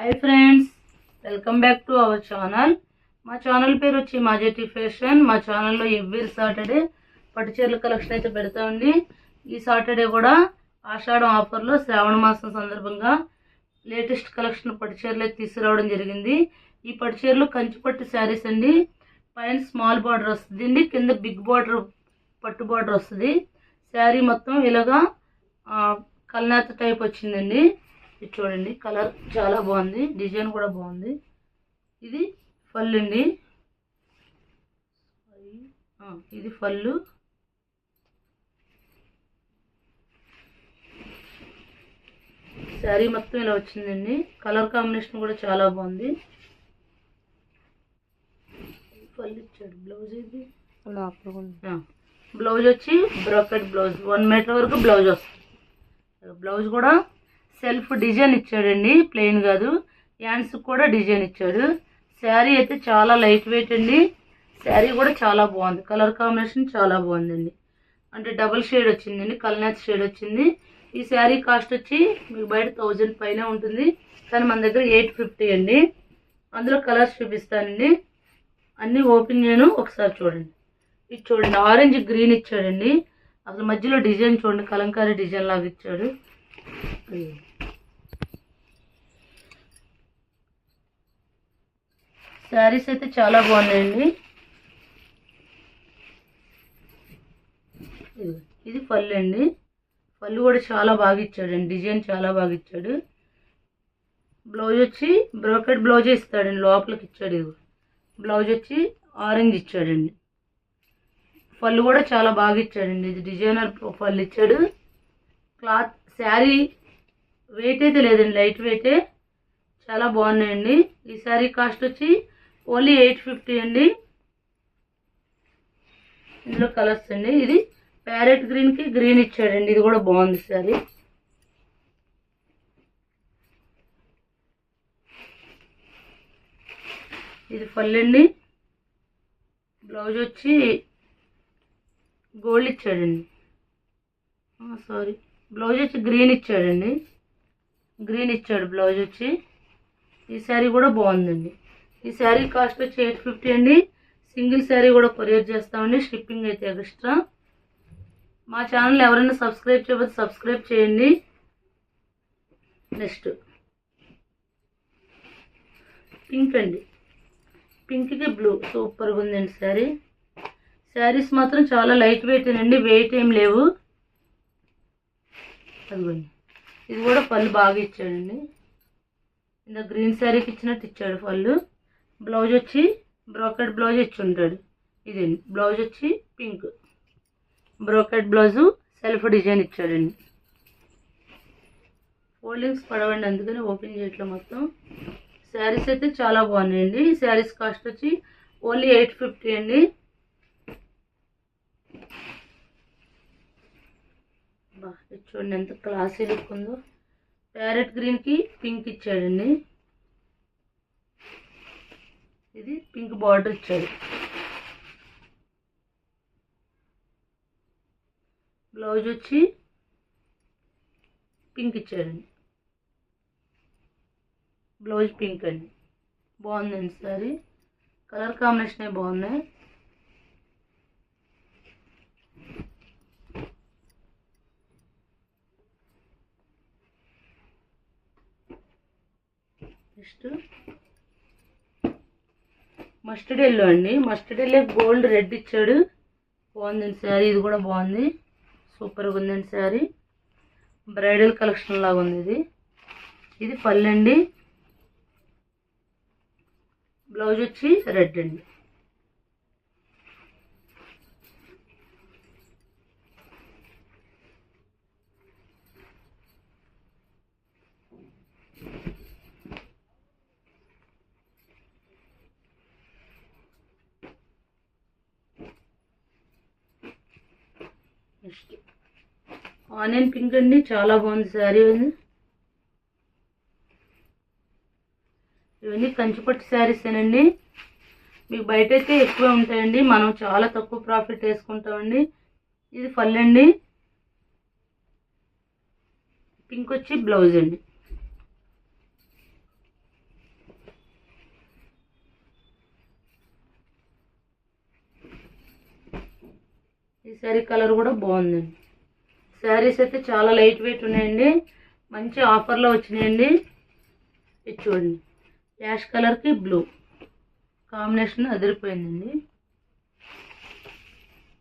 Hi friends welcome back to our channel మా channel పేరు వచ్చి మాజెటీ ఫ్యాషన్ మా ఛానల్లో ఎవ్రీ సాటర్డే పట్టు చీరల కలెక్షన్ అయితే పెడతామండి ఈ సాటర్డే కూడా ఆషాఢం ఆఫర్లో శ్రావణ మాసం సందర్భంగా లేటెస్ట్ కలెక్షన్ పట్టు చీరలు అయితే తీసుకురావడం జరిగింది. ఈ పట్టు చీరలు కంచిపట్టు శారీస్ అండి. పైన స్మాల్ బార్డర్ వస్తుంది. అండి కింద బిగ్ బార్డర్ పట్టు బార్డర్ వస్తుంది. శారీ మొత్తం ఇలాగా కల్నాత టైప్ వచ్చిందండి. ఇది చూడండి కలర్ చాలా బాగుంది డిజైన్ కూడా బాగుంది. ఇది ఫల్ అండి. ఇది ఫల్లు శారీ మొత్తం ఇలా వచ్చిందండి. కలర్ కాంబినేషన్ కూడా చాలా బాగుంది. ఫల్ ఇచ్చాడు బ్లౌజ్ ఇది. బ్లౌజ్ వచ్చి బ్రోకెట్ బ్లౌజ్ వన్ మీటర్ వరకు బ్లౌజ్ వస్తుంది. బ్లౌజ్ కూడా సెల్ఫ్ డిజైన్ ఇచ్చాడండి ప్లెయిన్ కాదు. హ్యాండ్స్ కూడా డిజైన్ ఇచ్చాడు. శారీ అయితే చాలా లైట్ వెయిట్ అండి. శారీ కూడా చాలా బాగుంది. కలర్ కాంబినేషన్ చాలా బాగుందండి. అంటే డబుల్ షేడ్ వచ్చిందండి కల్నాథ్ షేడ్ వచ్చింది. ఈ శారీ కాస్ట్ వచ్చి మీకు బయట థౌజండ్ పైన ఉంటుంది. కానీ మన దగ్గర ఎయిట్ ఫిఫ్టీ అండి. అందులో కలర్స్ చూపిస్తానండి. అన్నీ ఓపెన్ చేయను ఒకసారి చూడండి. ఇది చూడండి ఆరెంజ్ గ్రీన్ ఇచ్చాడండి. అసలు మధ్యలో డిజైన్ చూడండి కలంకారీ డిజైన్ లాగా ఇచ్చాడు. శారీస్ అయితే చాలా బాగున్నాయండి. ఇది పళ్ళు అండి. పళ్ళు కూడా చాలా బాగా ఇచ్చాడండి. డిజైన్ చాలా బాగా ఇచ్చాడు. బ్లౌజ్ వచ్చి బ్రోకెట్ బ్లౌజ్ ఇస్తాడండి. లోపలికి ఇచ్చాడు ఇది బ్లౌజ్ వచ్చి ఆరెంజ్ ఇచ్చాడండి. పళ్ళు కూడా చాలా బాగా ఇచ్చాడండి. ఇది డిజైనర్ పళ్ళు ఇచ్చాడు. క్లాత్ శారీ వెయిట్ అయితే లేదండి. లైట్ వెయిటే చాలా బాగున్నాయండి. ఈ శారీ కాస్ట్ వచ్చి ఓన్లీ ఎయిట్ ఫిఫ్టీ అండి. ఇందులో కలర్స్ అండి. ఇది ప్యారెట్ గ్రీన్కి గ్రీన్ ఇచ్చాడండి. ఇది కూడా బాగుంది సారీ. ఇది పల్లెండి బ్లౌజ్ వచ్చి గోల్డ్ ఇచ్చాడండి. సారీ. బ్లౌజ్ వచ్చి గ్రీన్ ఇచ్చాడండి. గ్రీన్ ఇచ్చాడు బ్లౌజ్ వచ్చి. ఈ శారీ కూడా బాగుందండి. ఈ శారీ కాస్ట్ వచ్చి ఎయిట్ ఫిఫ్టీ అండి. సింగిల్ శారీ కూడా కొరియర్ చేస్తామండి. షిప్పింగ్ అయితే ఎక్స్ట్రా. మా ఛానల్ ఎవరైనా సబ్స్క్రైబ్ చేయకపోతే సబ్స్క్రైబ్ చేయండి. నెక్స్ట్. పింక్ అండి. పింక్కి బ్లూ. సూపర్గా ఉందండి శారీ. శారీస్ మాత్రం చాలా లైట్ వెయిట్ అండి. వెయిట్ ఏం లేవు. అదిగోండి. ఇది కూడా పళ్ళు బాగా ఇచ్చాడండి. ఇంత గ్రీన్ శారీకి ఇచ్చినట్టు ఇచ్చాడు పళ్ళు. బ్లౌజ్ వచ్చి బ్రోకెట్ బ్లౌజ్ ఇచ్చి ఉంటాడు ఇదండి బ్లౌజ్ వచ్చి pink. Brocade blouse self design ఇచ్చాడండి ఫోల్డింగ్స్ పడవండి అందుకని ఓపెన్ చేయట్లేదు మొత్తం. శారీస్ అయితే చాలా బాగున్నాయండి. ఈ శారీస్ కాస్ట్ వచ్చి ఓన్లీ ఎయిట్ ఫిఫ్టీ అండి. బా చూడండి ఎంత క్లాసీ లుక్ ఉందో. ప్యారెట్ గ్రీన్కి పింక్ ఇచ్చాడండి. ఇది పింక్ బార్డర్ ఇచ్చాడు బ్లౌజ్ వచ్చి పింక్ ఇచ్చారండి బ్లౌజ్ పింక్ అండి. బాగుందండి సారీ. కలర్ కాంబినేషన్ బాగున్నాయి? నెక్స్ట్ మస్టర్డ్ ఎల్లో అండి. మస్టర్డ్ ఎల్లో గోల్డ్ రెడ్ ఇచ్చాడు. బాగుందండి శారీ ఇది కూడా బాగుంది. సూపర్గా ఉందండి శారీ. బ్రైడల్ కలెక్షన్ లాగా ఉంది ఇది. ఇది పళ్ళండి బ్లౌజ్ వచ్చి రెడ్ అండి. నెక్స్ట్ ఆనియన్ పింక్ అండి చాలా బాగుంది శారీ ఇవన్నీ కంచిపట్టు శారీస్ ఏనండి. మీకు బయట అయితే ఎక్కువ ఉంటాయండి. మనం చాలా తక్కువ ప్రాఫిట్ వేసుకుంటామండి. ఇది పళ్ళండి పింక్ వచ్చి బ్లౌజ్ అండి. ఈ శారీ కలర్ కూడా బాగుందండి శారీస్ అయితే చాలా లైట్ వెయిట్ ఉన్నాయండి. మంచి ఆఫర్లో వచ్చినాయండి. ఇది చూడండి. యాష్ కలర్కి బ్లూ కాంబినేషన్ అదిరిపోయిందండి.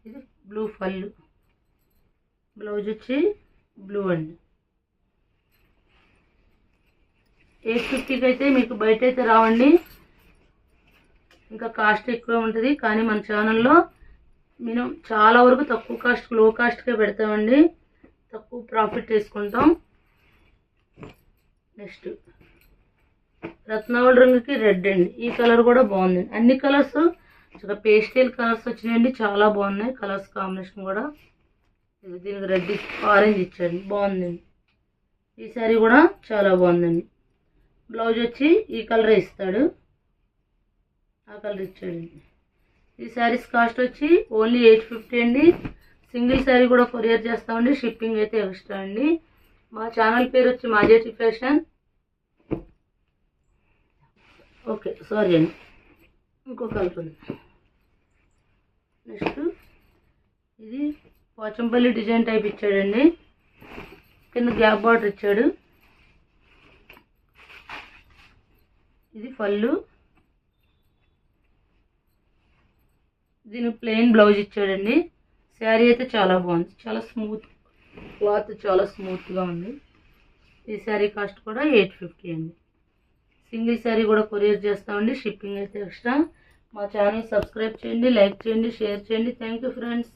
ఇది బ్లూ ఫల్లు బ్లౌజ్ వచ్చి బ్లూ అండి. ఎయిట్ ఫిఫ్టీకి అయితే మీకు బయట అయితే రావండి. ఇంకా కాస్ట్ ఎక్కువ ఉంటుంది. కానీ మన ఛానల్లో మేము చాలా వరకు తక్కువ కాస్ట్లో కాస్ట్కే పెడతామండి. తక్కువ ప్రాఫిట్ తీసుకుంటాం. నెక్స్ట్ రత్నావళి రంగుకి రెడ్ అండి. ఈ కలర్ కూడా బాగుంది. అన్ని కలర్స్ చాలా పేస్టల్ కలర్స్ వచ్చినాయండి. చాలా బాగున్నాయి. కలర్స్ కాంబినేషన్ కూడా. దీనికి రెడ్ ఆరెంజ్ ఇచ్చాడు. బాగుందండి ఈ శారీ కూడా చాలా బాగుందండి. బ్లౌజ్ వచ్చి ఈ కలర్ ఇస్తాడు. ఆ కలర్ ఇచ్చాడండి. ఈ శారీస్ కాస్ట్ వచ్చి ఓన్లీ ఎయిట్ ఫిఫ్టీ అండి. సింగిల్ శారీ కూడా కొరియర్ చేస్తామండి. షిప్పింగ్ అయితే ఎక్స్ట్రా అండి. మా ఛానల్ పేరు వచ్చి మాజేటి ఫ్యాషన్ ఓకే సారీ అండి. ఇంకో కలర్ ఉంది. నెక్స్ట్ ఇది పోచంపల్లి డిజైన్ టైప్ ఇచ్చాడండి. కింద గ్యాప్ బార్డర్ ఇచ్చాడు. ఇది పళ్ళు. దీనికి ప్లెయిన్ బ్లౌజ్ ఇచ్చాడండి. శారీ అయితే చాలా బాగుంది. చాలా స్మూత్ క్లాత్ చాలా స్మూత్గా ఉంది. ఈ శారీ కాస్ట్ కూడా ఎయిట్ ఫిఫ్టీ అండి. సింగిల్ శారీ కూడా కొరియర్ చేస్తామండి. షిప్పింగ్ అయితే ఎక్స్ట్రా. మా ఛానల్ సబ్స్క్రైబ్ చేయండి లైక్ చేయండి షేర్ చేయండి. Thank you friends.